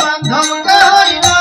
বান্ধব কহিলা